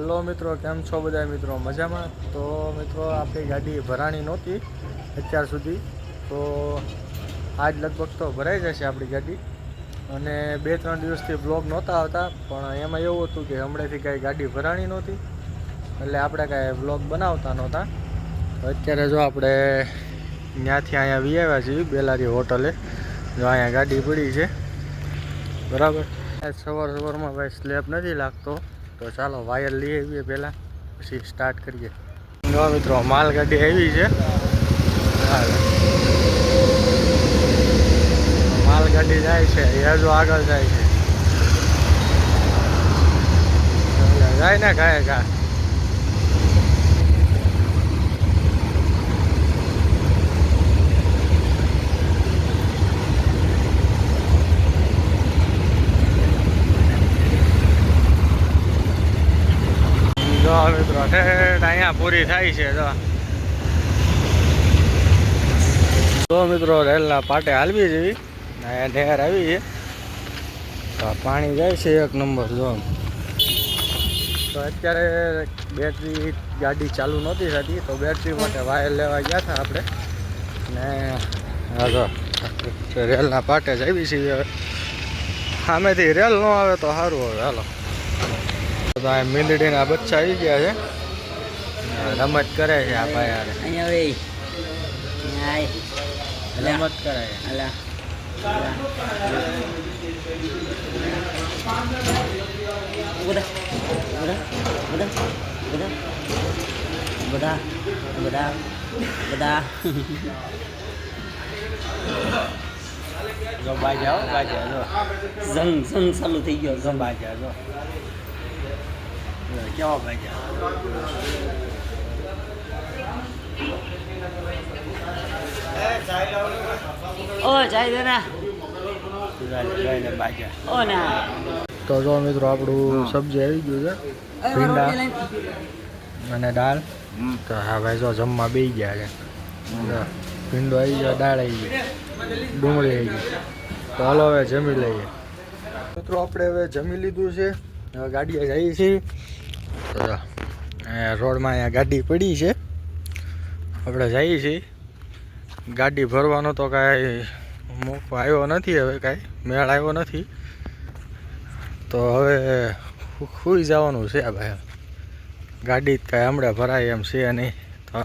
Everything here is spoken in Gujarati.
હેલો મિત્રો, કેમ છો બધા મિત્રો, મજામાં? તો મિત્રો, આપણી ગાડી ભરાણી નહોતી અત્યાર સુધી. તો આજ લગભગ તો ભરાઈ જશે આપણી ગાડી. અને બે ત્રણ દિવસથી બ્લોગ નહોતા આવતા, પણ એમાં એવું હતું કે હમણાંથી કાંઈ ગાડી ભરાણી નહોતી. એટલે આપણે કાંઈ બ્લોગ બનાવતા નહોતા. અત્યારે જો આપણે ત્યાંથી અહીંયા વિયાવ્યા છીએ, બેલારી હોટલે. જો અહીંયા ગાડી પડી છે. બરાબર? સવાર સવારમાં ભાઈ સ્લેબ નથી લાગતો. તો ચાલો વાયર લઈ આવીએ પહેલાં, પછી સ્ટાર્ટ કરીએ. જો મિત્રો, માલગાડી આવી છે. માલગાડી જાય છે, એ હજુ આગળ જાય છે. જાય ને ગાય ગા જો મિત્રો. ઠેઠ અહીંયા પૂરી થાય છે જો જો મિત્રો, રેલના પાટે હાલવી જેવી અહીંયા ઢેર આવી છે. તો પાણી જાય છે એક નંબર જો તો અત્યારે બેટરી ગાડી ચાલુ નહોતી થતી, તો બેટરી માટે વાયર લેવા ગયા હતા આપણે. ને રેલના પાટે જ આવી છીએ હવે. સામેથી રેલ ન આવે તો સારું હવે, હાલો. તો આ મીંદડીના બચ્ચા આવી ગયા છે. રમત કરે છે આ ભાઈ હારે. અહીંયા વે અહીંયા આય રમત કરે છે. અલા. બધા બધા બધા બધા બધા બધા બધા. જો બાજા હો બાજા જો ઝંગ ઝંગ ચાલુ થઈ ગયો જો બાજા જો જો, કેવા બાજા ઓ જાય દેના જોઈને બાજા ઓ ના તો જો મિત્રો આપણું સબ્જી આવી ગયું છે ભીંડા અને દાળ તો હા ભાઈ જો જમવા બેસી ગયા છે જો, ભીંડો આવી ગયો દાળ આવી ગઈ ડુંગળી આવી ગઈ તો હાલો હવે જમી લઈએ મિત્રો આપણે હવે જમી લીધું છે હવે ગાડીએ જઈએ છીએ તો જો રોડમાં અહીંયા ગાડી પડી છે. આપણે જઈએ છીએ. ગાડી ભરવાનો તો કાંઈ મોકો આવ્યો નથી હવે કાંઈ, મેળ આવ્યો નથી. તો હવે ખુઈ જવાનું છે ભાઈ. ગાડી જ કાંઈ હમણાં ભરાય એમ છે નહીં. તો